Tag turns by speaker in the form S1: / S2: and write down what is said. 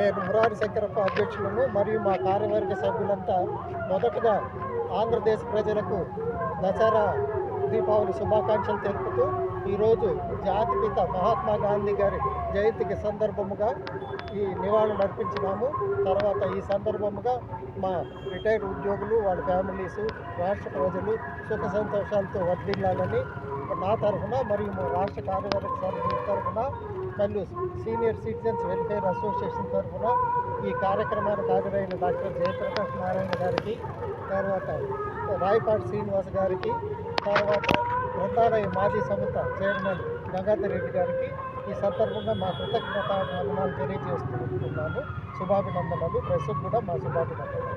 S1: నేను మురారి శంకరప్ప అధ్యక్షులను మరియు మా కార్యవర్గ సభ్యులంతా మొదటగా ఆంధ్రదేశ ప్రజలకు దసరా దీపావళి శుభాకాంక్షలు తెలుపుతూ ఈరోజు జాతిపిత మహాత్మా గాంధీ గారి జయంతికి సందర్భముగా ఈ నివాళులు అర్పించినాము. తర్వాత ఈ సందర్భముగా మా రిటైర్డ్ ఉద్యోగులు వాళ్ళ ఫ్యామిలీస్ రాష్ట్ర ప్రజలు సుఖ సంతోషాలతో వర్ధిల్లాలని నా తరఫున మరియు మా రాష్ట్ర కార్యవర్గ సభ్యుల తరఫున కల్లూస్ సీనియర్ సిటిజన్స్ వెల్ఫేర్ అసోసియేషన్ తరఫున ఈ కార్యక్రమానికి హాజరైన డాక్టర్ జయప్రకాష్ నారాయణ గారికి తర్వాత రాయపాటి శ్రీనివాస్ గారికి తర్వాత గ్రంథాలయ మాజీ సంస్థ చైర్మన్ గంగాధర్ రెడ్డి గారికి ఈ సందర్భంగా మా కృతజ్ఞత వందనాలు తెలియజేస్తున్నాను శుభాభినందనలు. ప్రెస్కు కూడా మా శుభాభినందనలు.